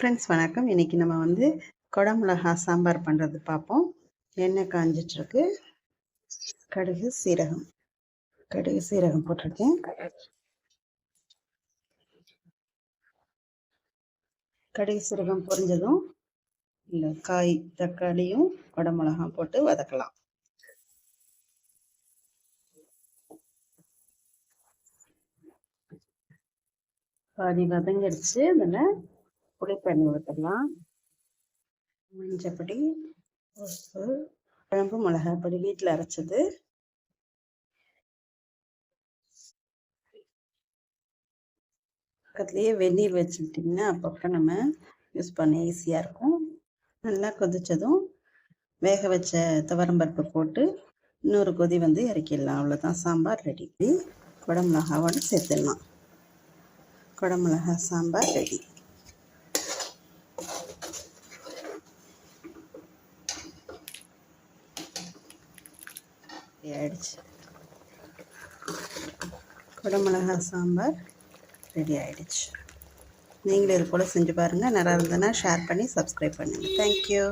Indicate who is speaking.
Speaker 1: Friends வணக்கம். இன்றைக்கி நம்ம வந்து குடமிளகா சாம்பார் பண்ணுறது பார்ப்போம். எண்ணெய் காஞ்சிட்ருக்கு. கடுகு சீரகம். கடுகு சீரகம் போட்டிருக்கேன். கடுகு சீரகம் பொரிஞ்சதும் இந்த காய் தக்காளியும் குடமிளகா போட்டு வதக்கலாம். பாதி வதங்கிடுச்சு. அதில் புளிப்பண்ணி ஊற்றலாம் மஞ்சப்படி உப்பு குழம்பு மிளகாப்பொடி வீட்டில் அரைச்சது. பக்கத்துலேயே வெந்நீர் வச்சுக்கிட்டிங்கன்னா அப்பப்போ நம்ம யூஸ் பண்ண ஈஸியாக இருக்கும். நல்லா கொதித்ததும் வேக வச்ச துவரம்பருப்பு போட்டு இன்னொரு கொதி வந்து இறக்கிடலாம். அவ்வளோதான் சாம்பார் ரெடி குடமிளகாவோடு சேர்த்துடலாம். குடமிளகா சாம்பார் ரெடி ஆயிடுச்சு. குடமிளகா சாம்பார் ரெடி ஆயிடுச்சு. நீங்களும் இது போல் செஞ்சு பாருங்கள் நல்லா இருந்ததுன்னா ஷேர் பண்ணி சப்ஸ்கிரைப் பண்ணுங்கள் தேங்க்யூ